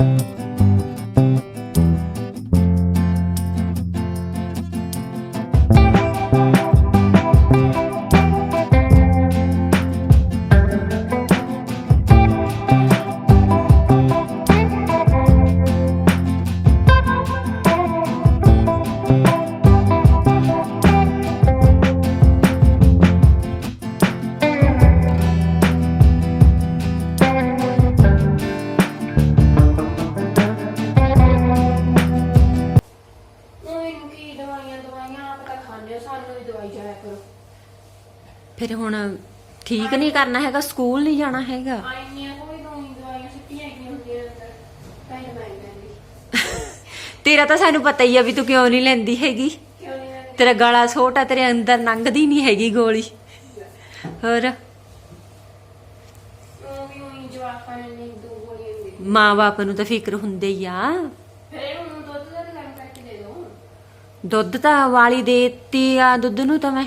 ਨਹੀਂ ਠੀਕ ਨਹੀਂ ਕਰਨਾ ਹੈਗਾ ਸਕੂਲ ਨਹੀਂ ਜਾਣਾ ਹੈਗਾ। ਆਈਆਂ ਕੋਈ ਦਵਾਈਆਂ ਹੁੰਦੀਆਂ ਅੰਦਰ। ਤੇਰਾ ਤਾਂ ਸਾਨੂੰ ਪਤਾ ਹੀ ਆ ਵੀ ਤੂੰ ਕਿਉਂ ਨਹੀਂ ਲੈਂਦੀ ਹੈਗੀ। ਕਿਉਂ ਨਹੀਂ ਲੈਂਦੀ? ਤੇਰਾ ਗਲਾ ਛੋਟਾ ਤੇਰੇ ਅੰਦਰ ਲੰਘਦੀ ਨਹੀਂ ਹੈਗੀ ਗੋਲੀ। ਹੋਰ? ਉਹ ਵੀ ਉਹੀ ਜਵਾਕਾਂ ਨੇ ਨਹੀਂ ਦੋ ਗੋਲੀਆਂ ਦੇ ਮਾਂ-ਬਾਪ ਨੂੰ ਤਾਂ ਫਿਕਰ ਹੁੰਦੇ ਹੀ ਆ। ਫਿਰ ਦੁੱਧ ਦਾ ਤੇ ਗਰਮ ਕਰਕੇ ਦੇ ਦੋ। ਦੁੱਧ ਤਾਂ ਵਾਲੀ ਦੇਤੀ ਆ ਦੁੱਧ ਨੂੰ ਤਾਂ ਮੈਂ।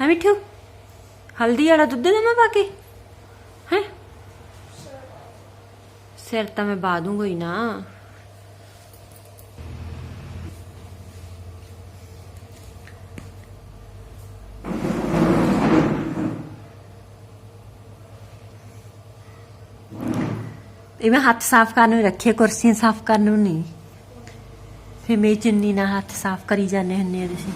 ਹੈ ਮਿੱਠੂ? ਹਲਦੀ ਵਾਲਾ ਦੁੱਧ ਦੇਵਾਂ ਪਾ ਕੇ? ਹੈ? ਸਿਰ ਤਾਂ ਮੈਂ ਪਾ ਦੂੰਗਾ ਹੀ ਨਾ। ਇਹ ਮੈਂ ਹੱਥ ਸਾਫ਼ ਕਰਨ ਨੂੰ ਰੱਖੇ, ਕੁਰਸੀਆਂ ਸਾਫ਼ ਕਰਨ ਨੂੰ ਨਹੀਂ। ਫਿਰ ਮੇਰੀ ਚੁੰਨੀ ਨਾਲ ਹੱਥ ਸਾਫ਼ ਕਰੀ ਜਾਂਦੇ ਹੁੰਦੇ ਆ ਤੁਸੀਂ।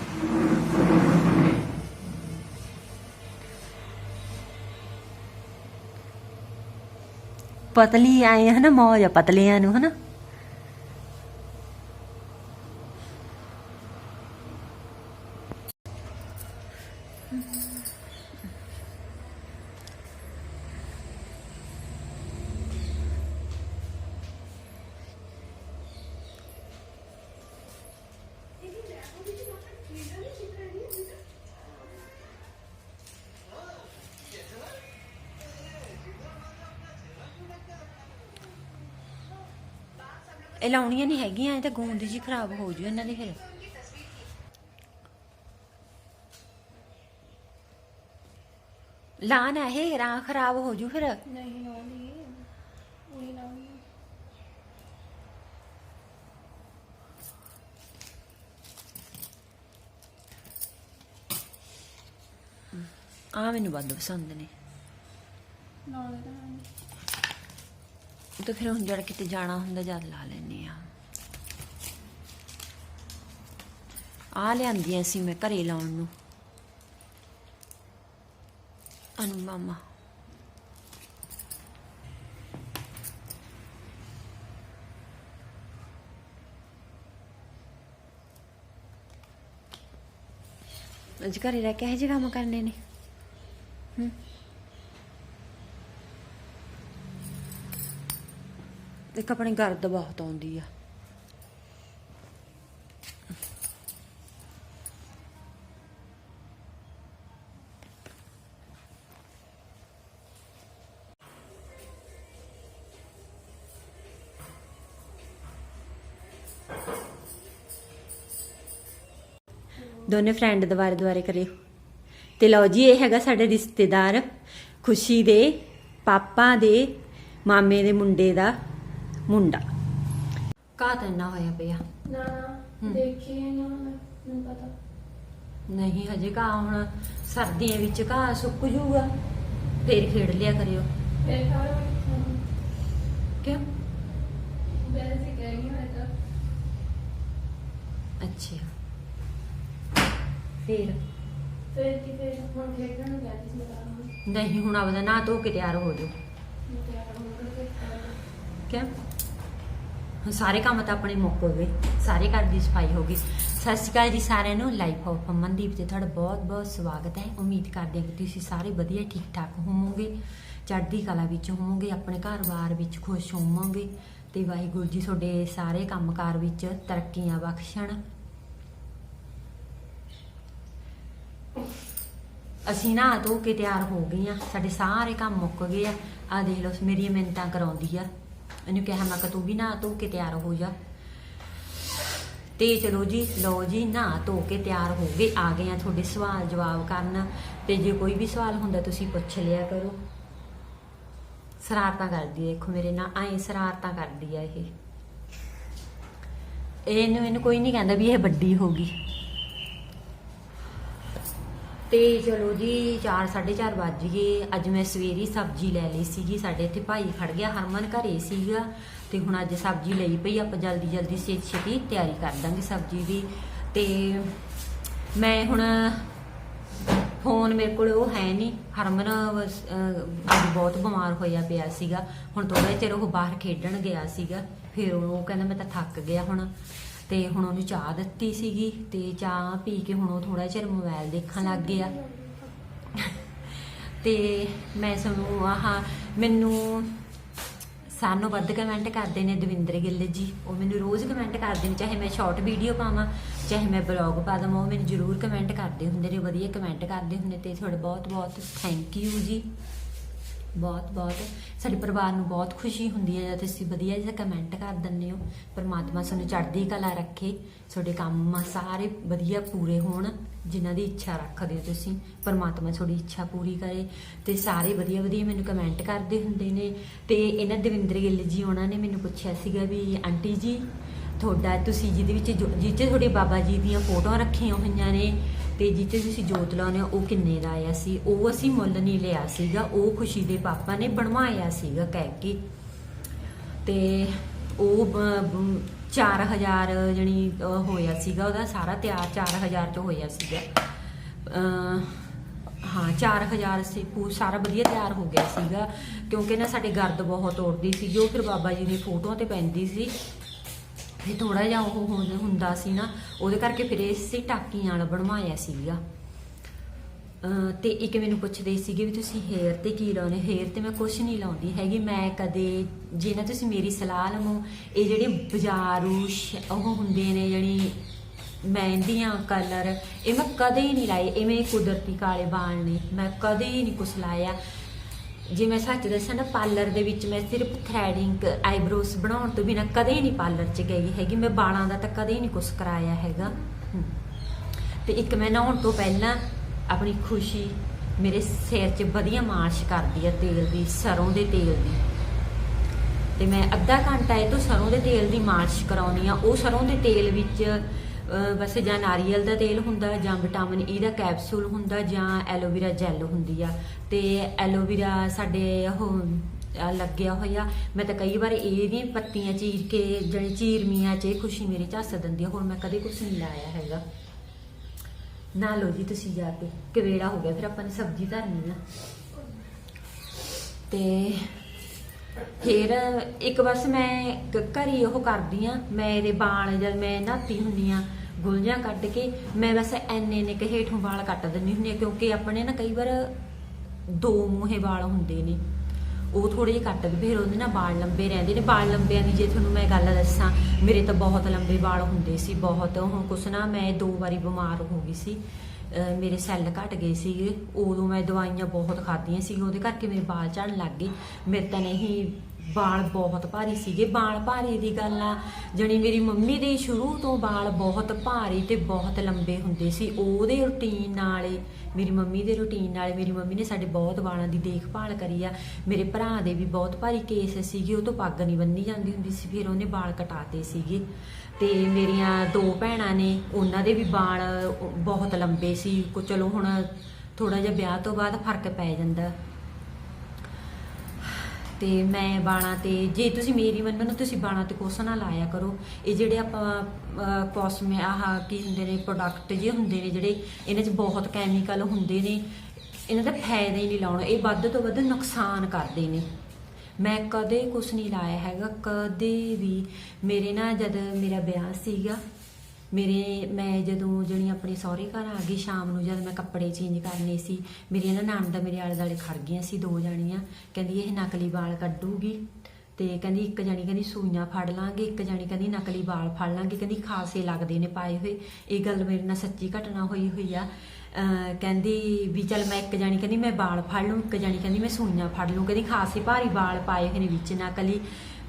ਪਤਲੀ ਆਏ ਹਨਾ ਮੌਜ ਆ ਪਤਲਿਆਂ ਨੂੰ ਹਨਾ? ਇਹ ਲਾਉਣੀਆਂ ਨਹੀਂ ਹੈਗੀਆਂ ਇਹ ਤਾਂ ਗੂੰਦ ਜੀ ਖਰਾਬ ਹੋ ਜੂ ਇਹਨਾਂ ਦੀ ਫਿਰ। ਲਾ ਨਾ ਇਹ ਰਾਂ ਖਰਾਬ ਹੋ ਜੂ ਫਿਰ। ਨਹੀਂ ਲਾਉਂਦੀ ਉਹੀ ਲਾਉਂਦੀ ਆ ਮੈਨੂੰ ਵੱਧ ਪਸੰਦ ਨੇ। ਲਾਉਂਦੇ ਤਾਂ ਤਾਂ ਫਿਰ ਹੁਣ ਜਦ ਕਿਤੇ ਜਾਣਾ ਹੁੰਦਾ ਜਦ ਲਾ ਲੈਨੇ ਆ ਆ ਲਿਆਂਦੀਆਂ ਸੀ ਮੈਂ ਘਰੇ ਲਾਉਣ ਨੂੰ। ਅਨੂ ਮਾਮਾ। ਅੱਜ ਘਰੇ ਰਹਿ ਕੇ ਇਹ ਜਿਹੇ ਕੰਮ ਕਰਨੇ ਨੇ। ਹੂੰ। ਇੱਕ ਆਪਣੀ ਗਰਦ ਬਹੁਤ ਆਉਂਦੀ ਆ। ਦੋਨੇ ਫਰੈਂਡ ਦੁਬਾਰੇ ਦੁਬਾਰੇ ਕਰਿਓ। ਤੇ ਲਓ ਜੀ, ਇਹ ਹੈਗਾ ਸਾਡੇ ਰਿਸ਼ਤੇਦਾਰ ਖੁਸ਼ੀ ਦੇ, ਪਾਪਾ ਦੇ, ਮਾਮੇ ਦੇ ਮੁੰਡੇ ਦਾ। ਮੁੰਡਾ। ਕਾ ਤਾਂ ਨਾ ਹੋਇਆ ਪਿਆ? ਨਾ ਨਾ ਦੇਖੀ ਨਾ ਮੈਨੂੰ ਪਤਾ। ਨਹੀਂ ਹਜੇ ਕਾ ਹੁਣ ਸਰਦੀਆਂ ਵਿੱਚ ਕਾ ਸੁੱਕ ਜੂਗਾ? ਫੇਰ ਖੇਡ ਲਿਆ ਕਰਿਓ। ਫਿਰ ਖਾਓ ਕਿਉਂ? ਵੈਸੇ ਕਹਿ ਨਹੀਂ ਹੋਇਆ ਤਾਂ। ਅੱਛਾ। ਫੇਰ? ਫਿਰ ਕੀ ਫਿਰ ਹੁਣ ਖੇਡਣ ਨੂੰ ਜਾਂਦੀ ਸੀ ਮੈਂ ਨਹੀਂ ਹੁਣ ਆਪਦਾ ਨਾ ਧੋ ਕੇ ਤਿਆਰ ਹੋ ਜਾਓ। ਕਿਆ ਹੁਣ ਸਾਰੇ ਕੰਮ ਤਾਂ ਆਪਣੇ ਮੁੱਕ ਗਏ, ਸਾਰੇ ਘਰ ਦੀ ਸਫ਼ਾਈ ਹੋ ਗਈ। ਸਤਿ ਸ਼੍ਰੀ ਅਕਾਲ ਜੀ ਸਾਰਿਆਂ ਨੂੰ ਲਾਈਫ ਆਫ ਅਮਨਦੀਪ ਤੇ ਤੁਹਾਡਾ ਬਹੁਤ ਬਹੁਤ ਸਵਾਗਤ ਹੈ। ਉਮੀਦ ਕਰਦੇ ਹਾਂ ਕਿ ਤੁਸੀਂ ਸਾਰੇ ਵਧੀਆ ਠੀਕ ਠਾਕ ਹੋਵੋਗੇ। ਚੜ੍ਹਦੀ ਕਲਾ ਵਿੱਚ ਹੋਵੋਗੇ, ਆਪਣੇ ਘਰ-ਬਾਰ ਵਿੱਚ ਖੁਸ਼ ਹੋਵੋਗੇ ਤੇ ਵਾਹਿਗੁਰੂ ਜੀ ਤੁਹਾਡੇ ਸਾਰੇ ਕੰਮਕਾਰ ਵਿੱਚ ਤਰੱਕੀਆਂ ਬਖਸ਼ਣ। ਅਸੀਂ ਨਾ ਧੋ ਕੇ ਤਿਆਰ ਹੋ ਗਏ ਆ ਸਾਡੇ ਸਾਰੇ ਕੰਮ ਮੁੱਕ ਗਏ ਆ। ਆ ਦੇਖ ਲਓ, ਮੇਰੀਆਂ ਮਿੰਤਾਂ ਕਰਾਉਂਦੀ ਆ। ਇਹਨੂੰ ਕਿਹਾ ਮੈਂ ਕਿ ਤੂੰ ਵੀ ਨਾ ਧੋ ਕੇ ਤਿਆਰ ਹੋ ਜਾ। ਤੇ ਚਲੋ ਜੀ, ਲਓ ਜੀ ਨਾ ਧੋ ਕੇ ਤਿਆਰ ਹੋ ਗਏ। ਆ ਗਏ ਆ ਤੁਹਾਡੇ ਸਵਾਲ ਜਵਾਬ ਕਰਨ। ਤੇ ਜੇ ਕੋਈ ਵੀ ਸਵਾਲ ਹੁੰਦਾ ਤੁਸੀਂ ਪੁੱਛ ਲਿਆ ਕਰੋ। ਸ਼ਰਾਰਤਾਂ ਕਰਦੀ ਹੈ ਦੇਖੋ ਮੇਰੇ ਨਾਲ ਐ ਸ਼ਰਾਰਤਾਂ ਕਰਦੀ ਆ ਇਹ। ਇਹਨੂੰ ਇਹਨੂੰ ਕੋਈ ਨਹੀਂ ਕਹਿੰਦਾ ਵੀ ਇਹ ਵੱਡੀ ਹੋ ਗਈ। ਤੇ ਚਲੋ ਜੀ 4 4:30 ਵੱਜ ਗਏ। ਅੱਜ ਮੈਂ ਸਵੇਰੀ ਸਬਜ਼ੀ ਲੈ ਲਈ ਸੀਗੀ। ਸਾਡੇ ਇੱਥੇ ਭਾਈ ਖੜ ਗਿਆ, ਹਰਮਨ ਘਰੇ ਸੀਗਾ। ਤੇ ਹੁਣ ਅੱਜ ਸਬਜ਼ੀ ਲਈ ਪਈ। ਆਪਾਂ ਜਲਦੀ ਜਲਦੀ ਛੇਤੀ ਛੇਤੀ ਤਿਆਰੀ ਕਰ ਦਾਂਗੇ ਸਬਜ਼ੀ ਦੀ। ਤੇ ਮੈਂ ਹੁਣ ਫੋਨ ਮੇਰੇ ਕੋਲ ਉਹ ਹੈ ਨਹੀਂ ਹਰਮਨ ਅੱਜ ਬਹੁਤ ਬਿਮਾਰ ਹੋਇਆ ਪਿਆ ਸੀਗਾ। ਹੁਣ ਥੋੜਾ ਚਿਰ ਉਹ ਬਾਹਰ ਖੇਡਣ ਗਿਆ ਸੀਗਾ। ਫਿਰ ਉਹ ਕਹਿੰਦਾ ਮੈਂ ਤਾਂ ਥੱਕ ਗਿਆ ਹੁਣ। ਤੇ ਹੁਣ ਉਹਨੂੰ ਚਾਹ ਦਿੱਤੀ ਸੀਗੀ ਤੇ ਚਾਹ ਪੀ ਕੇ ਹੁਣ ਉਹ ਥੋੜਾ ਚਿਰ ਮੋਬਾਈਲ ਦੇਖਣ ਲੱਗ ਗਿਆ। ਤੇ ਮੈਂ ਸਾਨੂੰ ਆਹ ਮੈਨੂੰ ਸਾਨੂੰ ਵੱਧ ਕਮੈਂਟ ਕਰਦੇ ਨੇ ਦਵਿੰਦਰ ਗਿੱਲ ਜੀ। ਉਹ ਮੈਨੂੰ ਰੋਜ਼ ਕਮੈਂਟ ਕਰਦੇ ਨੇ, ਚਾਹੇ ਮੈਂ ਸ਼ਾਰਟ ਵੀਡੀਓ ਪਾਵਾਂ, ਚਾਹੇ ਮੈਂ ਬਲੌਗ ਪਾ ਦਵਾਂ, ਉਹ ਮੈਨੂੰ ਜ਼ਰੂਰ ਕਮੈਂਟ ਕਰਦੇ ਹੁੰਦੇ ਨੇ, ਵਧੀਆ ਕਮੈਂਟ ਕਰਦੇ ਹੁੰਦੇ ਤੇ ਤੁਹਾਡਾ ਬਹੁਤ ਬਹੁਤ ਥੈਂਕ ਯੂ ਜੀ। ਬਹੁਤ ਬਹੁਤ। ਸਾਡੇ ਪਰਿਵਾਰ ਨੂੰ ਬਹੁਤ ਖੁਸ਼ੀ ਹੁੰਦੀ ਹੈ ਜਦ ਤੁਸੀਂ ਵਧੀਆ ਜਿਹਾ ਕਮੈਂਟ ਕਰ ਦਿੰਦੇ ਹੋ। ਪਰਮਾਤਮਾ ਤੁਹਾਨੂੰ ਚੜ੍ਹਦੀ ਕਲਾ ਰੱਖੇ, ਤੁਹਾਡੇ ਕੰਮ ਸਾਰੇ ਵਧੀਆ ਪੂਰੇ ਹੋਣ, ਜਿਨ੍ਹਾਂ ਦੀ ਇੱਛਾ ਰੱਖਦੇ ਹੋ ਤੁਸੀਂ। ਪਰਮਾਤਮਾ ਤੁਹਾਡੀ ਇੱਛਾ ਪੂਰੀ ਕਰੇ ਤੇ ਸਾਰੇ ਵਧੀਆ ਵਧੀਆ ਮੈਨੂੰ ਕਮੈਂਟ ਕਰਦੇ ਹੁੰਦੇ ਨੇ। ਤੇ ਇਹਨਾਂ ਦਵਿੰਦਰ ਗਿੱਲ ਜੀ, ਉਹਨਾਂ ਨੇ ਮੈਨੂੰ ਪੁੱਛਿਆ ਸੀਗਾ ਵੀ, ਆਂਟੀ ਜੀ, ਤੁਹਾਡਾ ਤੁਸੀਂ ਜਿਹਦੇ ਵਿੱਚ ਜੋ- ਜਿਹ 'ਚ ਤੁਹਾਡੇ ਬਾਬਾ ਜੀ ਦੀਆਂ ਫੋਟੋਆਂ ਰੱਖੀਆਂ ਹੋਈਆਂ ਨੇ ਤੇ ਜਿਹ ਤੁਸੀਂ ਜੋਤ ਲਾਉਂਦੇ ਹੋ ਉਹ ਕਿੰਨੇ ਦਾ ਆਇਆ ਸੀ? ਉਹ ਅਸੀਂ ਮੁੱਲ ਨਹੀਂ ਲਿਆ ਸੀਗਾ ਉਹ ਖੁਸ਼ੀ ਦੇ ਪਾਪਾ ਨੇ ਬਣਵਾਇਆ ਸੀਗਾ ਕਹਿ ਕੇ। ਤੇ ਉਹ 4000 ਜਣੀ ਅਹ, ਹੋਇਆ ਸੀਗਾ ਉਹਦਾ ਸਾਰਾ ਤਿਆਰ 4000 ਚ ਹੋਇਆ ਸੀਗਾ। ਹਾਂ 4000 ਸੀ ਪੂ ਸਾਰਾ ਵਧੀਆ ਤਿਆਰ ਹੋ ਗਿਆ ਸੀਗਾ ਕਿਉਂਕਿ ਨਾ ਸਾਡੇ ਗਰਦ ਬਹੁਤ ਉੜਦੀ ਸੀ ਜੋ ਫਿਰ ਬਾਬਾ ਜੀ ਦੀ ਫੋਟੋਆਂ ਤੇ ਪੈਂਦੀ ਸੀ ਫਿਰ ਥੋੜਾ ਜਿਹਾ ਉਹ ਹੁੰ- ਹੁੰਦਾ ਸੀ ਨਾ, ਉਹਦੇ ਕਰਕੇ ਫਿਰ ਇਸੇ ਟਾਕੀ ਵਾਲਾ ਬਣਵਾਇਆ ਸੀਗਾ। ਅਹ ਤੇ ਇੱਕ ਮੈਨੂੰ ਪੁੱਛਦੇ ਸੀਗੇ ਵੀ ਤੁਸੀਂ ਹੇਅਰ ਤੇ ਕੀ ਲਾਉਨੇ ਹੇਅਰ ਤੇ ਮੈਂ ਕੁਝ ਨਹੀਂ ਲਾਉਂਦੀ ਹੈਗੀ, ਮੈਂ ਕਦੇ ਜੇ ਨਾ ਤੁਸੀਂ ਮੇਰੀ ਸਲਾਹ ਲਵੋ, ਇਹ ਜਿਹੜੇ ਬਾਜ਼ਾਰੂ ਸ਼- ਉਹ ਹੁੰਦੇ ਨੇ ਜਿਹੜੀ ਮਹਿੰਦੀਆਂ ਕਲਰ ਇਹ ਮੈਂ ਕਦੇ ਹੀ ਨਹੀਂ ਲਾਏ ਇਹ ਮੇਰੇ ਕੁਦਰਤੀ ਕਾਲੇ ਵਾਲ ਨੇ, ਮੈਂ ਕਦੇ ਹੀ ਨਹੀਂ ਕੁਛ ਲਾਇਆ। ਜੇ ਮੈਂ ਸੱਚ ਦੱਸਾਂ ਨਾ ਪਾਰਲਰ ਦੇ ਵਿੱਚ ਮੈਂ ਸਿਰਫ ਥ੍ਰੈਡਿੰਗ ਆਈਬ੍ਰੋਸ ਬਣਾਉਣ ਤੋਂ ਬਿਨਾ ਕਦੇ ਨਹੀਂ ਪਾਰਲਰ 'ਚ ਗਈ ਹੈਗੀ। ਮੈਂ ਬਾਲਾਂ ਦਾ ਤਾਂ ਕਦੇ ਨਹੀਂ ਕੁਛ ਕਰਾਇਆ ਹੈਗਾ। ਹਮ। ਤੇ ਇੱਕ ਮੈਂ ਨਹਾਉਣ ਤੋਂ ਪਹਿਲਾਂ ਆਪਣੀ ਖੁਸ਼ੀ ਮੇਰੇ ਸਿਰ 'ਚ ਵਧੀਆ ਮਾਲਿਸ਼ ਕਰਦੀ ਆ ਤੇਲ ਦੀ, ਸਰੋਂ ਦੇ ਤੇਲ ਦੀ। ਤੇ ਮੈਂ ਅੱਧਾ ਘੰਟਾ ਇਹ ਤੋਂ ਸਰੋਂ ਦੇ ਤੇਲ ਦੀ ਮਾਲਿਸ਼ ਕਰਾਉਣੀ ਆ। ਉਹ ਸਰੋਂ ਦੇ ਤੇਲ ਵਿੱਚ ਵੈਸੇ ਜਾਂ ਨਾਰੀਅਲ ਦਾ ਤੇਲ ਹੁੰਦਾ ਜਾਂ ਵਿਟਾਮਿਨ ਈ ਦਾ ਕੈਪਸੂਲ ਹੁੰਦਾ ਜਾਂ ਐਲੋਵੇਰਾ ਜੈਲ ਹੁੰਦੀ ਆ। ਤੇ ਐਲੋਵੇਰਾ ਸਾਡੇ ਉਹ ਲੱਗਿਆ ਹੋਇਆ। ਮੈਂ ਤਾਂ ਕਈ ਵਾਰ ਇਹ ਵੀ ਪੱਤੀਆਂ ਚੀਰ ਕੇ ਜਿਹੜੀ ਚੀਰਮੀਆਂ 'ਚ ਇਹ ਖੁਸ਼ੀ ਮੇਰੇ ਝੱਸ ਦਿੰਦੀ ਆ ਹੁਣ ਮੈਂ ਕਦੇ ਕੁਝ ਨਹੀਂ ਲਾਇਆ ਹੈਗਾ। ਨਾ ਲਓ ਜੀ ਤੁਸੀਂ ਜਾ ਕੇ। ਕਵੇੜਾ ਹੋ ਗਿਆ, ਫਿਰ ਆਪਾਂ ਨੇ ਸਬਜ਼ੀ ਧਰਨੀ ਆ। ਤੇ ਫਿਰ ਇੱਕ ਬਸ ਮੈਂ ਕ- ਘਰੀ ਉਹ ਕਰਦੀ ਆ ਮੇਰੇ ਵਾਲ ਜਦ ਮੈਂ ਨਹਾਤੀ ਹੁੰਨੀ ਆ, ਗੁਲਜਾਂ ਕੱਢ ਕੇ, ਮੈਂ ਬਸ ਐਨੇ ਨੇ ਕਿ ਹੇਠੋਂ ਵਾਲ ਕੱਟ ਦਿੰਦੀ ਹੁੰਨੀ ਆ, ਕਿਉਂਕਿ ਆਪਣੇ ਨਾ ਕਈ ਵਾਰ ਦੋ ਮੂਹੇ ਵਾਲ ਹੁੰਦੇ ਨੇ। ਉਹ ਥੋੜੇ ਜਿਹੇ ਕੱਟ ਦੇ ਫਿਰ ਉਹਦੇ ਨਾਲ ਵਾਲ ਲੰਬੇ ਰਹਿੰਦੇ ਨੇ। ਵਾਲ ਲੰਬਿਆਂ ਦੀ ਜੇ ਤੁਹਾਨੂੰ ਮੈਂ ਗੱਲ ਦੱਸਾਂ, ਮੇਰੇ ਤਾਂ ਬਹੁਤ ਲੰਬੇ ਵਾਲ ਹੁੰਦੇ ਸੀ, ਬਹੁਤ, ਹੁਣ ਕੁਛ ਨਾ ਮੈਂ ਦੋ ਵਾਰੀ ਬਿਮਾਰ ਹੋ ਗਈ ਸੀ। ਮੇਰੇ ਸੈੱਲ ਘਟ ਗਏ ਸੀਗੇ, ਉਦੋਂ ਮੈਂ ਦਵਾਈਆਂ ਬਹੁਤ ਖਾਧੀਆਂ ਸੀ ਉਹਦੇ ਕਰਕੇ ਮੇਰੇ ਵਾਲ ਝੜਨ ਲੱਗ ਗਏ। ਮੇਰੇ ਤਾਂ ਨਹੀਂ, ਵਾਲ ਬਹੁਤ ਭਾਰੀ ਸੀਗੇ। ਵਾਲ ਭਾਰੀ ਦੀ ਗੱਲ ਆ, ਜਣੀ ਮੇਰੀ ਮੰਮੀ ਦੇ ਸ਼ੁਰੂ ਤੋਂ ਵਾਲ ਬਹੁਤ ਭਾਰੀ ਤੇ ਬਹੁਤ ਲੰਬੇ ਹੁੰਦੇ ਸੀ। ਉਹਦੇ ਰੁਟੀਨ ਨਾਲ, ਮੇਰੀ ਮੰਮੀ ਦੇ ਰੁਟੀਨ ਨਾਲ ਮੇਰੀ ਮੰਮੀ ਨੇ ਸਾਡੇ ਬਹੁਤ ਵਾਲਾਂ ਦੀ ਦੇਖਭਾਲ ਕਰੀ ਆ। ਮੇਰੇ ਭਰਾ ਦੇ ਵੀ ਬਹੁਤ ਭਾਰੀ ਕੇਸ ਸੀਗੇ, ਉਹ ਤੋਂ ਪੱਗ ਨਹੀਂ ਬੰਨੀ ਜਾਂਦੀ ਹੁੰਦੀ ਸੀ, ਫਿਰ ਉਹਨੇ ਵਾਲ ਕਟਾਤੇ ਸੀਗੇ। ਤੇ ਮੇਰੀਆਂ ਦੋ ਭੈਣਾਂ ਨੇ, ਉਹਨਾਂ ਦੇ ਵੀ ਵਾਲ ਬਹੁਤ ਲੰਬੇ ਸੀ। ਕੋ ਚਲੋ ਹੁਣ ਥੋੜਾ ਜਿਹਾ ਵਿਆਹ ਤੋਂ ਬਾਅਦ ਫ਼ਰਕ ਪੈ ਜਾਂਦਾ। ਤੇ ਮੈਂ ਬਾਣਾ ਤੇ, ਜੇ ਤੁਸੀਂ ਮੇਰੀ ਮੰਨੋ ਤੁਸੀਂ ਬਾਣਾ ਤੇ ਕੁਛ ਨਾ ਲਾਇਆ ਕਰੋ। ਇਹ ਜਿਹੜੇ ਆਪਾਂ ਕੋਸਮੇ ਆਹ ਕੀ ਹੁੰਦੇ ਨੇ ਪ੍ਰੋਡਕਟ ਜੇ ਹੁੰਦੇ ਨੇ ਜਿਹੜੇ, ਇਹਨਾਂ 'ਚ ਬਹੁਤ ਕੈਮੀਕਲ ਹੁੰਦੇ ਨੇ। ਇਹਨਾਂ ਦਾ ਫਾਇਦਾ ਹੀ ਨਹੀਂ ਲਾਉਣਾ। ਇਹ ਵੱਧ ਤੋਂ ਵੱਧ ਨੁਕਸਾਨ ਕਰਦੇ ਨੇ। ਮੈਂ ਕਦੇ ਕੁਛ ਨਹੀਂ ਲਾਇਆ ਹੈਗਾ, ਕਦੇ ਵੀ। ਮੇਰੇ ਨਾਲ ਜਦ ਮੇਰਾ ਵਿਆਹ ਸੀਗਾ, ਮੇਰੇ, ਮੈਂ ਜਦੋਂ ਜਣੀ ਆਪਣੇ ਸਹੁਰੇ ਘਰ ਆ ਗਈ, ਸ਼ਾਮ ਨੂੰ ਜਦ ਮੈਂ ਕੱਪੜੇ ਚੇਂਜ ਕਰਨੇ ਸੀ ਮੇਰੀ ਨਾ ਨਣਦ ਮੇਰੇ ਆਲੇ ਦਾਲੇ ਖੜ ਗਈਆਂ ਸੀ, ਦੋ ਜਾਣੀਆਂ। ਕਹਿੰਦੀ ਇਹ ਨਕਲੀ ਵਾਲ ਕੱਢੂਗੀ ਤੇ ਕਹਿੰਦੀ ਇੱਕ ਜਾਣੀ ਕਹਿੰਦੀ ਸੂਈਆਂ ਫੜ ਲਾਂਗੇ, ਇੱਕ ਜਾਣੀ ਕਹਿੰਦੀ ਨਕਲੀ ਵਾਲ ਫੜ ਲਾਂਗੇ, ਕਹਿੰਦੀ ਖਾਸੇ ਲੱਗਦੇ ਨੇ ਪਾਏ ਹੋਏ। ਇਹ ਗੱਲ ਮੇਰੇ ਨਾਲ ਸੱਚੀ ਘਟਨਾ ਹੋਈ ਹੋਈ ਆ। ਕਹਿੰਦੀ ਵੀ ਚੱਲ ਮੈਂ ਇੱਕ ਜਾਣੀ ਕਹਿੰਦੀ ਮੈਂ ਵਾਲ ਫੜ ਲੂੰ, ਇੱਕ ਜਾਣੀ ਕਹਿੰਦੀ ਮੈਂ ਸੂਈਆਂ ਫੜ ਲੂੰ। ਕਹਿੰਦੀ ਖਾਸੇ ਭਾਰੀ ਵਾਲ ਪਾਏ ਹੋਏ ਨੇ ਵਿੱਚ ਨਕਲੀ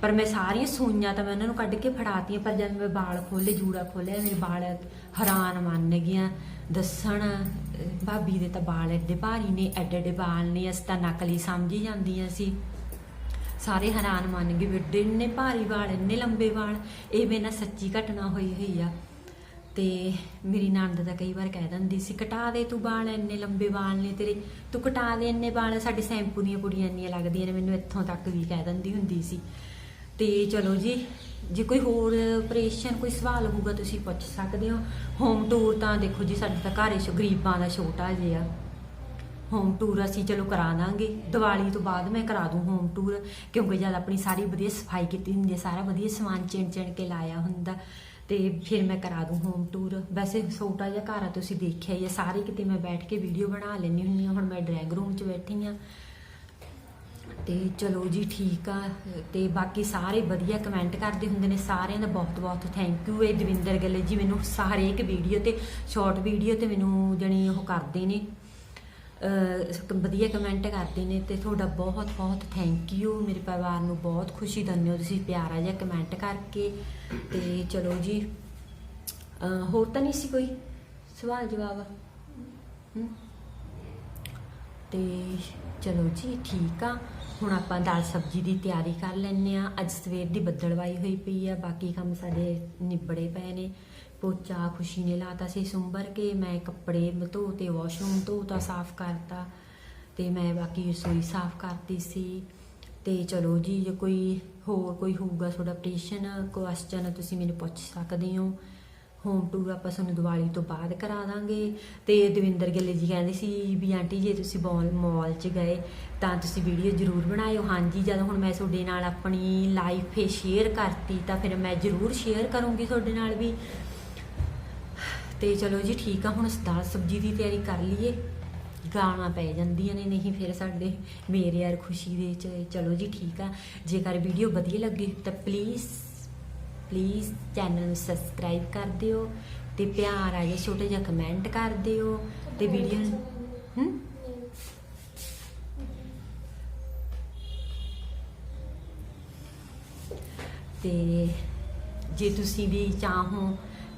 ਪਰ ਮੈਂ ਸਾਰੀਆਂ ਸੂਈਆਂ ਤਾਂ ਮੈਂ ਉਹਨਾਂ ਨੂੰ ਕੱਢ ਕੇ ਫੜਾਤੀਆਂ, ਪਰ ਜਦ ਮੈਂ ਵਾਲ ਖੋਲੇ ਜੂੜਾ ਖੋਲਿਆ ਮੇਰੇ ਵਾਲ ਹੈਰਾਨ ਮੰਨ ਗਈਆਂ। ਦੱਸਣ, ਭਾਬੀ ਦੇ ਤਾਂ ਵਾਲ ਐਡੇ ਭਾਰੀ ਨੇ, ਐਡੇ ਐਡੇ ਵਾਲ ਨੇ, ਅਸੀਂ ਤਾਂ ਨਕਲੀ ਸਮਝੀ ਜਾਂਦੀਆਂ ਸੀ। ਸਾਰੇ ਹੈਰਾਨ ਮੰਨ ਗਏ ਵੀ ਇੰਨੇ ਭਾਰੀ ਵਾਲ, ਇੰਨੇ ਲੰਬੇ ਵਾਲ, ਇਹ ਮੇਰੇ ਨਾਲ ਸੱਚੀ ਘਟਨਾ ਹੋਈ ਹੋਈ ਆ। ਤੇ ਮੇਰੀ ਨਣਦ ਤਾਂ ਕਈ ਵਾਰ ਕਹਿ ਦਿੰਦੀ ਸੀ, ਕਟਾ ਦੇ ਤੂੰ ਵਾਲ ਇੰਨੇ ਲੰਬੇ ਵਾਲ ਨੇ ਤੇਰੇ। ਤੂੰ ਕਟਾ ਦੇ ਇੰਨੇ ਵਾਲ ਸਾਡੇ ਸ਼ੈਂਪੂ ਦੀਆਂ ਕੁੜੀਆਂ ਇੰਨੀਆਂ ਲੱਗਦੀਆਂ ਨੇ, ਮੈਨੂੰ ਇੱਥੋਂ ਤੱਕ ਵੀ ਕਹਿ ਦਿੰਦੀ ਹੁੰਦੀ ਸੀ। ਤੇ ਚਲੋ ਜੀ, ਜੇ ਕੋਈ ਹੋਰ ਆਪਰੇਸ਼ਨ ਕੋਈ ਸਵਾਲ ਹੋਊਗਾ ਤੁਸੀਂ ਪੁੱਛ ਸਕਦੇ ਹੋ। ਹੋਮ ਟੂਰ ਤਾਂ ਦੇਖੋ ਜੀ, ਸਾਡੇ ਤਾਂ ਘਰ ਇਸ, ਗਰੀਬਾਂ ਦਾ ਛੋਟਾ ਜਿਹਾ। ਹੋਮ ਟੂਰ ਅਸੀਂ ਚਲੋ ਕਰਾ ਦਾਂਗੇ। ਦੀਵਾਲੀ ਤੋਂ ਬਾਅਦ ਮੈਂ ਕਰਾ ਦੂੰ ਹੋਮ ਟੂਰ ਕਿਉਂਕਿ ਜਦ ਆਪਣੀ ਸਾਰੀ ਵਧੀਆ ਸਫ਼ਾਈ ਕੀਤੀ ਹੁੰਦੀ ਹੈ, ਸਾਰਾ ਵਧੀਆ ਸਮਾਨ ਚਿਣ ਚਿਣ ਕੇ ਲਾਇਆ ਹੁੰਦਾ। ਤੇ ਫਿਰ ਮੈਂ ਕਰਾ ਦੂੰ ਹੋਮ ਟੂਰ ਵੈਸੇ ਛੋਟਾ ਜਿਹਾ ਘਰ ਆ, ਤੁਸੀਂ ਦੇਖਿਆ ਹੀ ਆ, ਸਾਰੇ ਕਿਤੇ ਮੈਂ ਬੈਠ ਕੇ ਵੀਡੀਓ ਬਣਾ ਲੈਂਦੀ ਹੁੰਦੀ ਹਾਂ। ਹੁਣ ਮੈਂ ਡਰਾਇੰਗ ਰੂਮ 'ਚ ਬੈਠੀ ਹਾਂ। ਤੇ ਚਲੋ ਜੀ ਠੀਕ ਆ। ਤੇ ਬਾਕੀ ਸਾਰੇ ਵਧੀਆ ਕਮੈਂਟ ਕਰਦੇ ਹੁੰਦੇ ਨੇ, ਸਾਰਿਆਂ ਦਾ ਬਹੁਤ ਬਹੁਤ ਥੈਂਕ ਯੂ ਇਹ ਦਵਿੰਦਰ ਗੱਲੇ ਜੀ। ਮੈਨੂੰ ਸਾਰੇ ਇੱਕ ਵੀਡੀਓ ਤੇ ਸ਼ਾਰਟ ਵੀਡੀਓ ਤੇ ਮੈਨੂੰ ਜਣੀ ਉਹ ਕਰਦੇ ਨੇ। ਵਧੀਆ ਕਮੈਂਟ ਕਰਦੇ ਨੇ ਤੇ ਤੁਹਾਡਾ ਬਹੁਤ ਬਹੁਤ ਥੈਂਕ ਯੂ ਮੇਰੇ ਪਰਿਵਾਰ ਨੂੰ ਬਹੁਤ ਖੁਸ਼ੀ ਦਿੰਦੇ ਹੋ ਤੁਸੀਂ ਪਿਆਰਾ ਜਿਹਾ ਕਮੈਂਟ ਕਰਕੇ। ਤੇ ਚਲੋ ਜੀ ਹੋਰ ਤਾਂ ਨਹੀਂ ਸੀ ਕੋਈ ਸਵਾਲ, ਜਵਾਬ? ਹਮ? ਤੇ ਚਲੋ ਜੀ, ਠੀਕ ਆ। ਹੁਣ ਆਪਾਂ ਦਾਲ ਸਬਜ਼ੀ ਦੀ ਤਿਆਰੀ ਕਰ ਲੈਣੇ ਆ ਅੱਜ ਸਵੇਰ ਦੀ ਬੱਦਲਵਾਈ ਹੋਈ ਪਈ ਆ, ਬਾਕੀ ਕੰਮ ਸਾਡੇ ਨਿਬੜੇ ਪਏ ਨੇ। ਪੋਚਾ ਖੁਸ਼ੀ ਨੇ ਲਾਤਾ ਸੀ ਸੁੰਬਰ ਕੇ, ਮੈਂ ਕੱਪੜੇ ਧੋ ਤੇ ਵਾਸ਼ਰੂਮ ਧੋਤਾ, ਸਾਫ਼ ਕਰਤਾ ਤੇ ਮੈਂ ਬਾਕੀ ਰਸੋਈ ਸਾਫ਼ ਕਰਤੀ ਸੀ। ਤੇ ਚਲੋ ਜੀ, ਜੇ ਕੋਈ ਹੋਰ ਕੋਈ ਹੋਊਗਾ ਤੁਹਾਡਾ ਪ੍ਰਸ਼ਨ ਕੁਐਸਚਨ ਤੁਸੀਂ ਮੈਨੂੰ ਪੁੱਛ ਸਕਦੇ ਹੋ। ਹੋਮ ਟੂਰ ਆਪਾਂ ਤੁਹਾਨੂੰ ਦੀਵਾਲੀ ਤੋਂ ਬਾਅਦ ਕਰਾ ਦਾਂਗੇ। ਤੇ ਦਵਿੰਦਰ ਗਿੱਲੇ ਜੀ ਕਹਿੰਦੇ ਸੀ ਵੀ ਆਂਟੀ, ਜੇ ਤੁਸੀਂ ਬਾਲ ਮਾਲ 'ਚ ਗਏ ਤਾਂ ਤੁਸੀਂ ਵੀਡੀਓ ਜ਼ਰੂਰ ਬਣਾਇਓ। ਹਾਂਜੀ, ਜਦੋਂ ਹੁਣ ਮੈਂ ਤੁਹਾਡੇ ਨਾਲ ਆਪਣੀ ਲਾਈਫ ਫੇ ਸ਼ੇਅਰ ਕਰਤੀ ਤਾਂ ਫਿਰ ਮੈਂ ਜ਼ਰੂਰ ਸ਼ੇਅਰ ਕਰੂੰਗੀ ਤੁਹਾਡੇ ਨਾਲ ਵੀ। ਤੇ ਚਲੋ ਜੀ ਠੀਕ ਆ, ਹੁਣ ਦਾਲ ਸਬਜ਼ੀ ਦੀ ਤਿਆਰੀ ਕਰ ਲਈਏ। ਗਾਣਾ ਪੈ ਜਾਂਦੀਆਂ ਨੇ, ਨਹੀਂ ਫਿਰ ਸਾਡੇ ਮੇਰੇ ਯਾਰ ਖੁਸ਼ੀ ਦੇ ਚ। ਚਲੋ ਜੀ ਠੀਕ ਆ, ਜੇਕਰ ਵੀਡੀਓ ਵਧੀਆ ਲੱਗੇ ਤਾਂ ਪਲੀਜ਼ ਪਲੀਜ਼ ਚੈਨਲ ਨੂੰ ਸਬਸਕ੍ਰਾਈਬ ਕਰ ਦਿਓ ਤੇ ਪਿਆਰ ਆ ਜੇ ਛੋਟੇ ਜਿਹਾ ਕਮੈਂਟ ਕਰ ਦਿਓ ਤੇ ਵੀਡੀਓ ਨੂੰ ਤੇ ਜੇ ਤੁਸੀਂ ਵੀ ਚਾਹੋ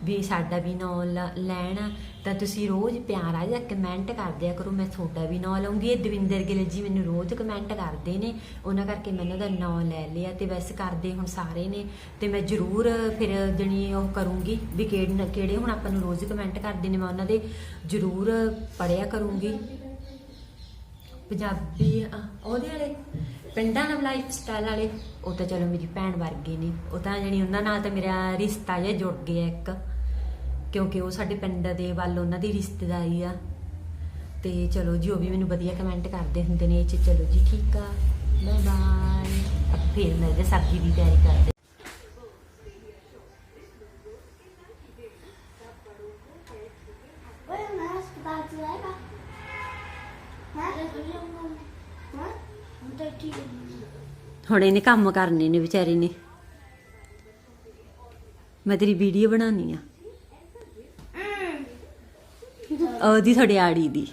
ਵੀ ਸਾਡਾ ਵੀ ਨਾਂ ਲ- ਲੈਣਾ। ਤਾਂ ਤੁਸੀਂ ਰੋਜ਼ ਪਿਆਰਾ ਜਿਹਾ ਕਮੈਂਟ ਕਰਦਿਆ ਕਰੋ, ਮੈਂ ਤੁਹਾਡਾ ਵੀ ਨਾਂ ਲਵਾਂਗੀ ਇਹ ਦਵਿੰਦਰ ਗਿੱਲ ਜੀ ਮੈਨੂੰ ਰੋਜ਼ ਕਮੈਂਟ ਕਰਦੇ ਨੇ। ਉਹਨਾਂ ਕਰਕੇ ਮੈਂ ਉਹਨਾਂ ਦਾ ਨਾਂ ਲੈ ਲਿਆ ਤੇ ਵੈਸੇ ਕਰਦੇ ਹੁਣ ਸਾਰੇ ਨੇ। ਤੇ ਮੈਂ ਜ਼ਰੂਰ ਫਿਰ ਜਣੀ ਉਹ ਕਰੂੰਗੀ ਵੀ ਕਿਹੜੇ ਕਿਹੜੇ ਹੁਣ ਆਪਾਂ ਨੂੰ ਰੋਜ਼ ਕਮੈਂਟ ਕਰਦੇ ਨੇ, ਮੈਂ ਉਹਨਾਂ ਦੇ ਜ਼ਰੂਰ ਪੜਿਆ ਕਰੂੰਗੀ। ਪੰਜਾਬੀ ਉਹਦੇ ਵਾਲੇ, ਪਿੰਡਾਂ ਨਾਲ ਲਾਈਫ ਸਟਾਈਲ ਵਾਲੇ, ਉਹ ਤਾਂ ਚਲੋ ਮੇਰੀ ਭੈਣ ਵਰਗੇ ਨੇ। ਉਹ ਤਾਂ ਜਣੀ ਉਹਨਾਂ ਨਾਲ ਤਾਂ ਮੇਰਾ ਰਿਸ਼ਤਾ ਜਿਹਾ ਜੁੜ ਗਿਆ ਇੱਕ। ਕਿਉਂਕਿ ਉਹ ਸਾਡੇ ਪਿੰਡ ਦੇ ਵੱਲ ਉਹਨਾਂ ਦੀ ਰਿਸ਼ਤੇਦਾਰੀ ਆ। ਤੇ ਚਲੋ ਜੀ ਉਹ ਵੀ ਮੈਨੂੰ ਵਧੀਆ ਕਮੈਂਟ ਕਰਦੇ ਹੁੰਦੇ ਨੇ ਇਹ ਚਲੋ ਜੀ ਠੀਕ ਆ ਬਾਏ ਬਾਏ ਫਿਰ ਮਿਲਦੇ ਸਬਜ਼ੀ ਦੀ ਤਿਆਰੀ ਕਰਦੇ ਹੁਣ ਇਹਨੇ ਕੰਮ ਕਰਨੇ ਨੇ ਵਿਚਾਰੇ ਨੇ। ਮੈਂ ਤੇਰੀ ਵੀਡੀਓ ਬਣਾਉਣੀ ਆ। ਉਹਦੀ ਤੁਹਾਡੀ ਆੜੀ ਦੀ।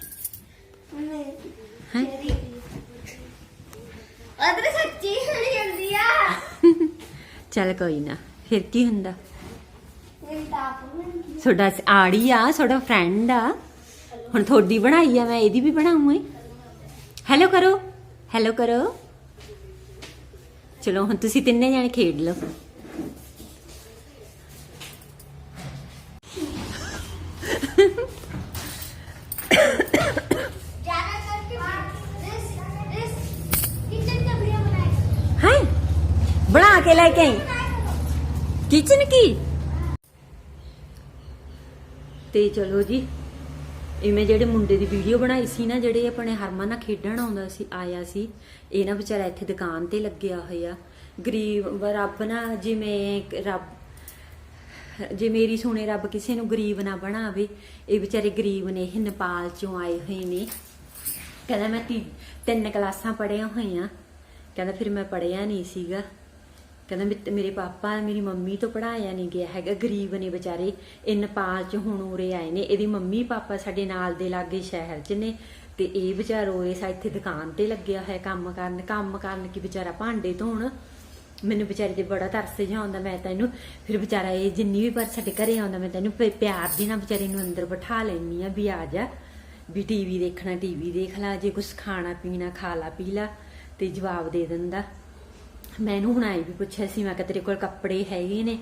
ਚੱਲ ਕੋਈ ਨਾ ਫਿਰ ਕੀ ਹੁੰਦਾ? ਮੇਰੀ ਤੁਹਾਡਾ ਆੜੀ ਆ ਤੁਹਾਡਾ ਫਰੈਂਡ ਆ। ਹੁਣ ਤੁਹਾਡੀ ਬਣਾਈ ਆ ਮੈਂ ਇਹਦੀ ਵੀ ਬਣਾਉਂਗੀ ਹੈਲੋ ਕਰੋ ਹੈਲੋ ਕਰੋ। ਚਲੋ ਹੁਣ ਤੁਸੀਂ ਤਿੰਨੇ ਜਣੇ ਖੇਡ ਲਓ। ਬਣਾ ਕੇ ਲੈ ਕੇ ਆਈ ਤੇ ਚਲੋ ਜੀ ਇਵੇਂ ਜਿਹੜੇ ਮੁੰਡੇ ਦੀ ਵੀਡੀਓ ਬਣਾਈ ਸੀ ਨਾ, ਜਿਹੜੇ ਆਪਣੇ ਹਰਮਨ ਨਾਲ ਖੇਡਣ ਆਉਂਦਾ ਸੀ, ਆਇਆ ਸੀ, ਇਹ ਨਾ ਵਿਚਾਰਾ ਇੱਥੇ ਦੁਕਾਨ ਤੇ ਲੱਗਿਆ ਹੋਇਆ। ਗਰੀਬ, ਰੱਬ ਨਾ ਜਿਵੇਂ ਰੱਬ, ਜੇ ਮੇਰੀ ਸੁਣੇ ਰੱਬ ਕਿਸੇ ਨੂੰ ਗਰੀਬ ਨਾ ਬਣਾਵੇ, ਇਹ ਵਿਚਾਰੇ ਗਰੀਬ ਨੇ, ਇਹ ਨੇਪਾਲ ਚੋਂ ਆਏ ਹੋਏ ਨੇ। ਕਹਿੰਦਾ ਮੈਂ ਤਿੰਨ ਕਲਾਸਾਂ ਪੜ੍ਹੀਆਂ ਹੋਈਆਂ ਕਹਿੰਦਾ ਫਿਰ ਮੈਂ ਪੜ੍ਹਿਆ ਨਹੀਂ ਸੀਗਾ। ਕਹਿੰਦਾ ਵੀ ਮੇਰੇ ਪਾਪਾ ਮੇਰੀ ਮੰਮੀ ਤੋਂ ਪੜਾਇਆ ਨਹੀਂ ਗਿਆ ਹੈਗਾ, ਗਰੀਬ ਨੇ ਵਿਚਾਰੇ, ਇਹ ਨੇਪਾਲ ਚ ਹੁਣ ਉਰੇ ਆਏ ਨੇ, ਇਹਦੀ ਮੰਮੀ ਪਾਪਾ ਸਾਡੇ ਨਾਲ ਦੇ ਲਾਗੇ ਸ਼ਹਿਰ ਚ ਨੇ, ਤੇ ਇਹ ਵਿਚਾਰਾ ਉਰੇ ਸਾ ਇੱਥੇ ਦੁਕਾਨ ਤੇ ਲੱਗਿਆ ਹੋਇਆ ਕੰਮ ਕਰਨ ਕੰਮ ਕਰਨ ਕੀ ਵਿਚਾਰਾ ਭਾਂਡੇ ਧੋਣ, ਮੈਨੂੰ ਵਿਚਾਰੇ ਤੇ ਬੜਾ ਤਰਸ ਜਿਹਾ ਆਉਂਦਾ ਮੈਂ ਇਹਨੂੰ, ਫਿਰ ਵਿਚਾਰਾ ਇਹ ਜਿੰਨੀ ਵੀ ਪਰ ਸਾਡੇ ਘਰੇ ਆਉਂਦਾ ਮੈਂ ਤੈਨੂੰ ਪਿਆਰ ਦੀ ਨਾਲ ਵਿਚਾਰੇ ਨੂੰ ਅੰਦਰ ਬਿਠਾ ਲੈਣੀ ਆ ਵੀ ਆ ਜਾ, ਵੀ ਟੀਵੀ ਦੇਖਣਾ ਟੀਵੀ ਦੇਖ ਲਾ, ਜੇ ਕੁਝ ਖਾਣਾ ਪੀਣਾ ਖਾ ਲਾ, ਪੀ ਲਾ, ਤੇ ਜਵਾਬ ਦੇ ਦਿੰਦਾ। ਮੈਂ ਇਹਨੂੰ ਹੁਣ ਆਏ ਵੀ ਪੁੱਛਿਆ ਸੀ, ਮੈਂ ਕਿਹਾ ਤੇਰੇ ਕੋਲ ਕੱਪੜੇ ਹੈਗੇ ਨੇ।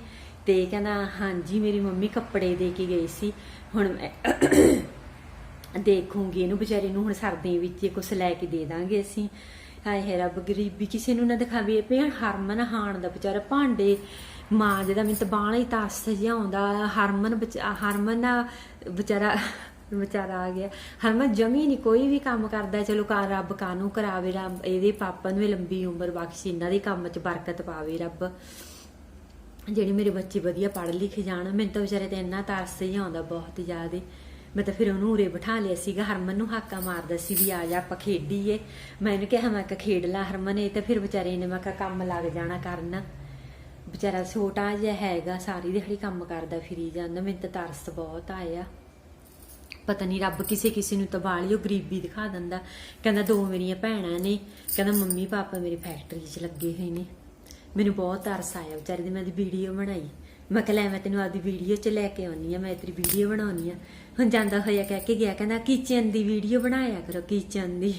ਤੇ ਕਹਿੰਦਾ, ਹਾਂਜੀ, ਮੇਰੀ ਮੰਮੀ ਕੱਪੜੇ ਦੇ ਕੇ ਗਈ ਸੀ। ਹੁਣ ਮੈਂ ਦੇਖੂੰਗੀ ਇਹਨੂੰ, ਵਿਚਾਰੇ ਨੂੰ ਹੁਣ ਸਰਦੀਆਂ ਵਿੱਚ ਕੁਝ ਲੈ ਕੇ ਦੇ ਦਾਂਗੇ ਅਸੀਂ। ਹਾਏ ਹੈ ਰੱਬ ਗਰੀਬੀ, ਕਿਸੇ ਨੂੰ ਨਾ ਦਿਖਾਵੇ। ਪਿਆ ਹਰਮਨ ਹਾਣ ਦਾ ਵਿਚਾਰਾ ਭਾਂਡੇ ਮਾਂ ਜਿਹਦਾ ਮੈਨੂੰ ਤਾਂ ਬਾਹਲਾ ਹੀ ਤਰਸ ਜਿਹਾ ਆਉਂਦਾ। ਹਰਮਨ ਵਿਚ- ਹਰਮਨ ਨਾ ਵਿਚਾਰਾ ਵਿਚਾਰਾ ਆ ਗਿਆ। ਹਰਮਨ, ਜਮੀ ਨਹੀਂ ਕੋਈ ਵੀ ਕੰਮ ਕਰਦਾ, ਚਲੋ ਕਾ ਰੱਬ ਕਾਨੂੰ ਕਰਾਵੇ ਰੱਬ, ਇਹਦੇ ਪਾਪਾ ਨੂੰ ਲੰਬੀ ਉਮਰ ਬਖਸ਼ੇ, ਇਹਨਾਂ ਦੇ ਕੰਮ 'ਚ ਬਰਕਤ ਪਾਵੇ ਰੱਬ। ਜਿਹੜੇ ਮੇਰੇ ਬੱਚੇ ਵਧੀਆ ਪੜ੍ਹ ਲਿਖ ਜਾਣ, ਮੈਨੂੰ ਤਾਂ ਵਿਚਾਰੇ ਤੇ ਇੰਨਾ ਤਰਸ ਹੀ ਆਉਂਦਾ ਬਹੁਤ ਜ਼ਿਆਦਾ। ਮੈਂ ਤਾਂ ਫਿਰ ਉਹਨੂੰ ਉਰੇ ਬਿਠਾ ਲਿਆ ਸੀਗਾ, ਹਰਮਨ ਨੂੰ ਹਾਕਾ ਮਾਰਦਾ ਸੀ ਵੀ ਆ ਜਾ, ਆਪਾਂ ਖੇਡੀਏ। ਮੈਂ ਇਹਨੂੰ ਕਿਹਾ, ਮੈਂ ਕਿਹਾ, ਖੇਡ ਲਾ ਹਰਮਨ, ਇਹ ਤਾਂ ਫਿਰ ਵਿਚਾਰੇ ਨੇ ਮੈਂ ਕਿਹਾ, ਕੰਮ ਲੱਗ ਜਾਣਾ ਕਰਨਾ। ਵਿਚਾਰਾ ਛੋਟਾ ਜਿਹਾ ਹੈਗਾ, ਸਾਰੀ ਦਿਹਾੜੀ ਕੰਮ ਕਰਦਾ ਫਿਰੀ ਜਾਂਦਾ, ਮੈਨੂੰ ਤਾਂ ਤਰਸ ਬਹੁਤ ਆਇਆ। ਪਤਾ ਨਹੀਂ ਰੱਬ ਕਿਸੇ ਕਿਸੇ ਨੂੰ ਤਬਾਲੀ ਉਹ ਗਰੀਬੀ ਦਿਖਾ ਦਿੰਦਾ। ਕਹਿੰਦਾ ਦੋ ਮੇਰੀਆਂ ਭੈਣਾਂ ਨੇ, ਕਹਿੰਦਾ ਮੰਮੀ ਪਾਪਾ ਮੇਰੀ ਫੈਕਟਰੀ 'ਚ ਲੱਗੇ ਹੋਏ ਨੇ। ਮੈਨੂੰ ਬਹੁਤ ਤਰਸ ਆਇਆ, ਵਿਚਾਰੇ ਦੀ ਮੈਂ ਦੀ ਵੀਡੀਓ ਬਣਾਈ। ਮੈਂ ਕਿਹਾ ਲੈ ਮੈਂ ਤੈਨੂੰ ਆਪਦੀ ਵੀਡੀਓ 'ਚ ਲੈ ਕੇ ਆਉਣੀ ਆ ਮੈਂ ਤੇਰੀ ਵੀਡੀਓ ਬਣਾਉਣੀ ਆ ਹੁਣ ਜਾਂਦਾ ਹੋਇਆ ਕਹਿ ਕੇ ਗਿਆ, ਕਹਿੰਦਾ ਕਿਚਨ ਦੀ ਵੀਡੀਓ ਬਣਾਇਆ ਕਰੋ ਕਿਚਨ ਦੀ।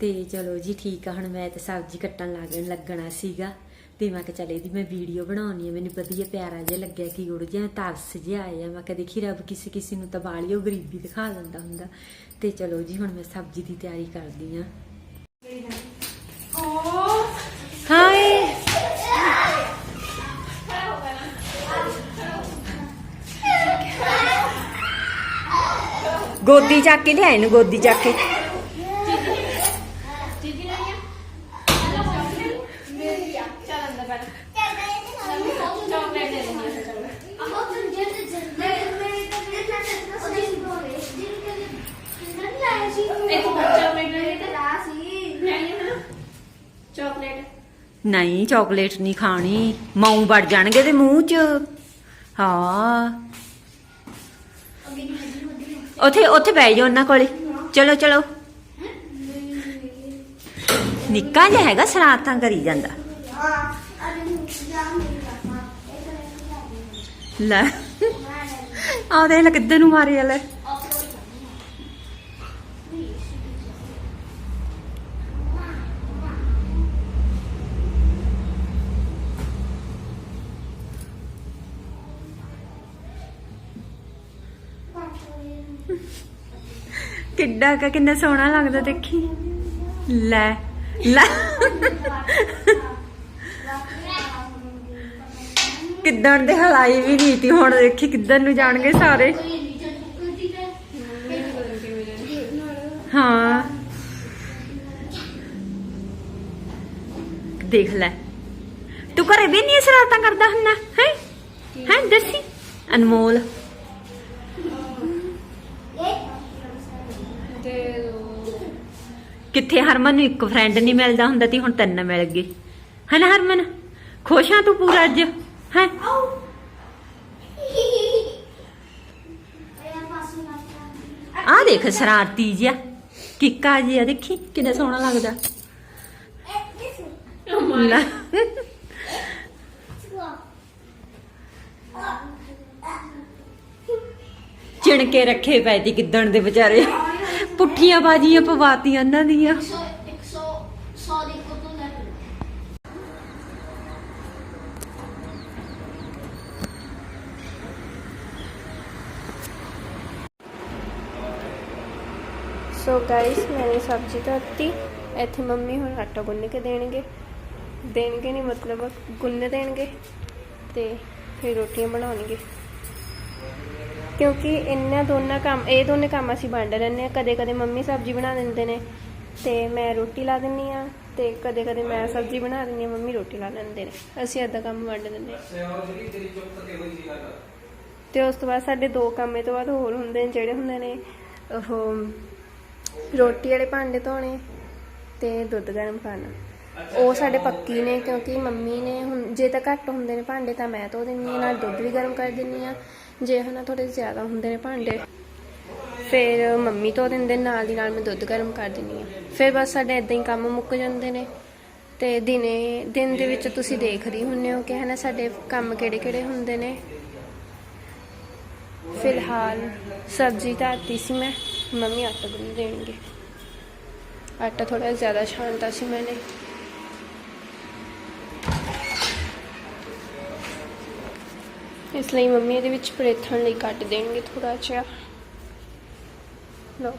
ਤੇ ਚਲੋ ਜੀ ਠੀਕ ਆ, ਹੁਣ ਮੈਂ ਤੇ ਸਬਜ਼ੀ ਕੱਟਣ ਲੱਗਣ ਲੱਗਣਾ ਸੀਗਾ। ਤੇ ਮੈਂ ਕਿਹਾ ਚੱਲ ਇਹਦੀ ਮੈਂ ਵੀਡੀਓ ਬਣਾਉਣੀ ਆ, ਮੈਨੂੰ ਵਧੀਆ ਪਿਆਰਾ ਜਿਹਾ ਲੱਗਿਆ ਕਿ ਉੜ ਜਿਹਾ, ਤਰਸ ਜਿਹਾ ਆਇਆ। ਮੈਂ ਕਿਹਾ ਦੇਖੀ ਰੱਬ ਕਿਸੇ ਕਿਸੇ ਨੂੰ ਤਾਂ ਬਾਲੀ ਗਰੀਬੀ ਦਿਖਾ ਦਿੰਦਾ ਹੁੰਦਾ। ਤੇ ਚਲੋ ਜੀ, ਹੁਣ ਮੈਂ ਸਬਜ਼ੀ ਦੀ ਤਿਆਰੀ ਕਰਦੀ ਆ। ਹਾਏ! ਗੋਦੀ ਚੱਕ ਕੇ ਲਿਆਏ ਨੂੰ, ਗੋਦੀ ਚੱਕ ਕੇ ਚੀਜ਼ੀ ਨਹੀਂ ਆ ਹੈਲੋ ਮੇਰੀ ਆ ਚੱਲ ਅੰਦਰ ਬੈਠ ਚਾਕਲੇਟ ਦੇ ਦਿੰਦੀ ਆ ਫਿਰ ਚਾਕਲੇਟ ਇੱਕ ਚਾਕਲੇਟ ਲੈ ਕੇ ਲੈ ਆਈ ਹਾਂ ਚਾਕਲੇਟ ਨਹੀਂ ਚਾਕਲੇਟ ਨਹੀਂ ਖਾਣੀ, ਮਾਊ ਵੜ ਜਾਣਗੇ ਤੇ ਮੂੰਹ 'ਚ। ਹਾਂ। ਉੱਥੇ ਉੱਥੇ ਬਹਿ ਜਾਓ ਉਹਨਾਂ ਕੋਲੇ। ਚਲੋ ਚਲੋ। ਨਿੱਕਾ ਜਿਹਾ ਹੈਗਾ, ਸ਼ਰਾਰਤਾਂ ਕਰੀ ਜਾਂਦਾ। ਲੈ। ਆ ਦੇ ਲੈ ਕਿੱਧਰ ਨੂੰ ਮਾਰਿਆ ਲੈ ਕਿੱਡਾ ਕਾ ਕਿੰਨਾ ਸੋਹਣਾ ਲੱਗਦਾ ਦੇਖੀ। ਲੈ ਲੈ। ਕਿੱਦਣ ਦੇ ਹਲਾਈ ਵੀ ਨਹੀਂ ਤੀ, ਹੁਣ ਦੇਖੀ ਕਿੱਧਰ ਨੂੰ ਜਾਣਗੇ ਸਾਰੇ। ਹਾਂ। ਦੇਖ ਲੈ। ਤੂੰ ਘਰੇ ਵੀ ਨਹੀਂ ਸ਼ਰਾਰਤਾਂ ਕਰਦਾ ਹੁੰਦਾ, ਹੈ? ਹੈ, ਦੱਸੀ। ਅਨਮੋਲ ਦੇ ਦੋ ਕਿੱਥੇ ਹਰਮਨ ਨੂੰ ਇੱਕ ਫਰੈਂਡ ਨਹੀਂ ਮਿਲਦਾ ਹੁੰਦਾ ਤੀ ਹੁਣ ਤਿੰਨ ਮਿਲ ਗਏ। ਹਨਾ ਹਰਮਨ? ਖੁਸ਼ ਆ ਤੂੰ ਪੂਰਾ ਅੱਜ? ਹੈ? ਆ ਦੇਖ ਸ਼ਰਾਰਤੀ ਜਿਹਾ। ਕਿੱਕਾ ਜਿਹਾ, ਦੇਖੀ ਕਿੰਨਾ ਸੋਹਣਾ ਲੱਗਦਾ। ਲੈ। ਚਿਣ ਕੇ ਰੱਖੇ ਪਏ ਤੀ ਕਿੱਦਣ ਦੇ ਵਿਚਾਰੇ। ਪੁੱਠੀਆਂ ਬਾਜੀਆਂ ਪਵਾਤੀਆਂ ਇਹਨਾਂ ਦੀਆਂ। ਸੋ ਗਾਇਸ ਮੈंने ਸਬਜ਼ੀ ਧਰਤੀ ਇੱਥੇ ਮੰਮੀ ਹੁਣ ਆਟਾ ਗੁੰਨ ਕੇ ਦੇਣਗੇ ਦੇਣਗੇ ਨਹੀਂ ਮਤਲਬ ਗੁੰਨ ਦੇਣਗੇ ਤੇ ਫਿਰ ਰੋਟੀਆਂ ਬਣਾਉਣਗੇ ਕਿਉਂਕਿ ਇਹਨਾਂ ਦੋਨਾਂ ਕੰਮ ਇਹ ਦੋਨੇ ਕੰਮ ਅਸੀਂ ਵੰਡ ਲੈਂਦੇ ਆ ਕਦੇ ਕਦੇ ਮੰਮੀ ਸਬਜ਼ੀ ਬਣਾ ਦਿੰਦੇ ਨੇ ਤੇ ਮੈਂ ਰੋਟੀ ਲਾ ਦਿੰਨੀ ਆ ਤੇ ਕਦੇ ਕਦੇ ਮੈਂ ਸਬਜ਼ੀ ਬਣਾ ਦਿੰਨੀ ਆ ਮੰਮੀ ਰੋਟੀ ਲਾ ਲੈਂਦੇ ਨੇ। ਅਸੀਂ ਏਦਾਂ ਕੰਮ ਵੰਡ ਦਿੰਦੇ ਹਾਂ। ਤੇ ਉਸ ਤੋਂ ਬਾਅਦ ਸਾਡੇ ਦੋ ਕੰਮ ਇਹ ਤੋਂ ਬਾਅਦ ਹੋਰ ਹੁੰਦੇ ਨੇ ਜਿਹੜੇ ਹੁੰਦੇ ਨੇ ਉਹ ਰੋਟੀ ਵਾਲੇ ਭਾਂਡੇ ਧੋਣੇ ਤੇ ਦੁੱਧ ਗਰਮ ਕਰਨਾ। ਉਹ ਸਾਡੇ ਪੱਕੀ ਨੇ ਕਿਉਂਕਿ ਮੰਮੀ ਨੇ ਹੁਣ ਜੇ ਤਾਂ ਘੱਟ ਹੁੰਦੇ ਨੇ ਭਾਂਡੇ ਤਾਂ ਮੈਂ ਧੋ ਦਿੰਨੀ ਆ ਨਾਲ ਦੁੱਧ ਵੀ ਗਰਮ ਕਰ ਦਿੰਨੀ ਆ ਜੇ ਹਨਾ ਥੋੜੇ ਜ਼ਿਆਦਾ ਹੁੰਦੇ ਨੇ ਭਾਂਡੇ ਫਿਰ ਮੰਮੀ ਧੋ ਦਿੰਦੇ ਨੇ, ਨਾਲ ਦੀ ਨਾਲ ਮੈਂ ਦੁੱਧ ਗਰਮ ਕਰ ਦਿੰਨੀ ਆ ਫਿਰ ਬਸ ਸਾਡੇ ਇਦਾਂ ਹੀ ਕੰਮ ਮੁੱਕ ਜਾਂਦੇ ਨੇ। ਤੇ ਦਿਨੇ ਦਿਨ ਦੇ ਵਿੱਚ ਤੁਸੀਂ ਦੇਖ ਰਹੀ ਹੁੰਨੇ ਹੋ ਕਿ ਹਨਾ ਸਾਡੇ ਕੰਮ ਕਿਹੜੇ ਕਿਹੜੇ ਹੁੰਦੇ ਨੇ। ਫਿਲਹਾਲ ਸਬਜ਼ੀ ਧਰਤੀ ਸੀ ਮੈਂ ਮੰਮੀ ਆਟਾ ਗੁੰਨ ਦੇਣਗੇ। ਆਟਾ ਥੋੜਾ ਜ਼ਿਆਦਾ ਛਾਣਤਾ ਸੀ ਮੈਨੇ। ਇਸ ਲਈ ਮੰਮੀ ਇਹਦੇ ਵਿੱਚ ਪਰੇਥਣ ਲਈ ਕੱਟ ਦੇਣਗੇ ਥੋੜਾ ਜਿਹਾ। ਲਓ।